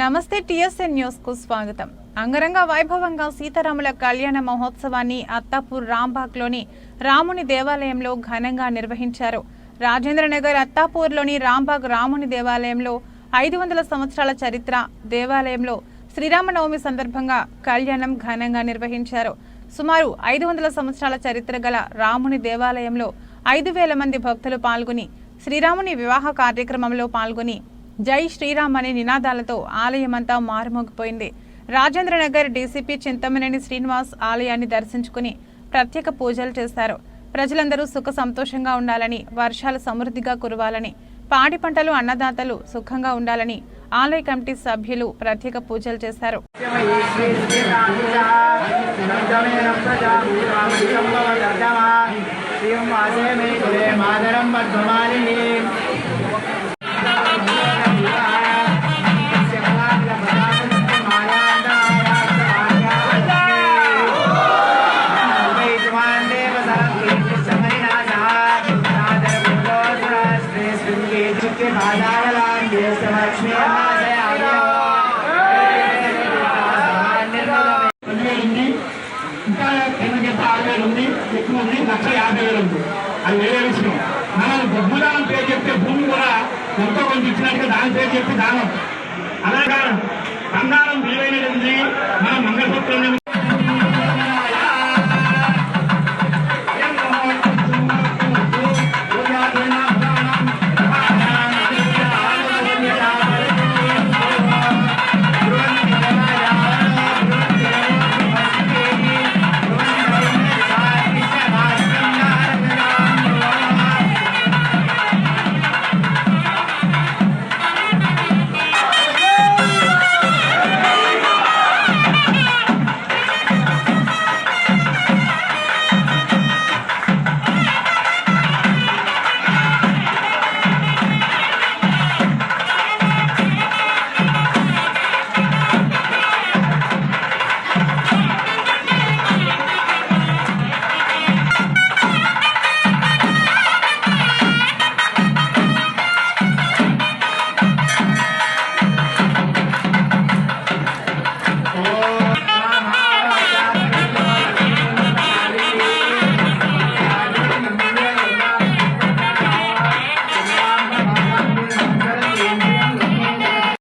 నమస్తే టిఎస్ఎన్ న్యూస్కు స్వాగతం. అంగరంగ వైభవంగా సీతారాముల కళ్యాణ మహోత్సవాన్ని అత్తాపూర్ రాంబాగ్లోని రాముని దేవాలయంలో ఘనంగా నిర్వహించారు. రాజేంద్రనగర్ అత్తాపూర్లోని రాంబాగ్ రాముని దేవాలయంలో ఐదు వందల సంవత్సరాల చరిత్ర దేవాలయంలో శ్రీరామనవమి సందర్భంగా కళ్యాణం ఘనంగా నిర్వహించారు. సుమారు ఐదు వందల సంవత్సరాల చరిత్ర గల రాముని దేవాలయంలో ఐదు వేల మంది భక్తులు పాల్గొని శ్రీరాముని వివాహ కార్యక్రమంలో పాల్గొని జై శ్రీరామ్ అనే నినాదాలతో ఆలయమంతా మారుమోగిపోయింది. రాజేంద్రనగర్ డీసీపీ చింతమనేని శ్రీనివాస్ ఆలయాన్ని దర్శించుకుని ప్రత్యేక పూజలు చేశారు. ప్రజలందరూ సుఖ సంతోషంగా ఉండాలని వర్షాలు సమృద్ధిగా కురవాలని పాడి పంటలు అన్నదాతలు సుఖంగా ఉండాలని ఆలయ కమిటీ సభ్యులు ప్రత్యేక పూజలు చేశారు. అది వేరే విషయం మనం డబ్బుదానం పేరు చెప్తే భూమి కూడా ఎంతో కొంత ఇచ్చినట్టుగా దాని పేరు చెప్పి దానం అలాగా అన్నారం విలువైనది మనం మంగళ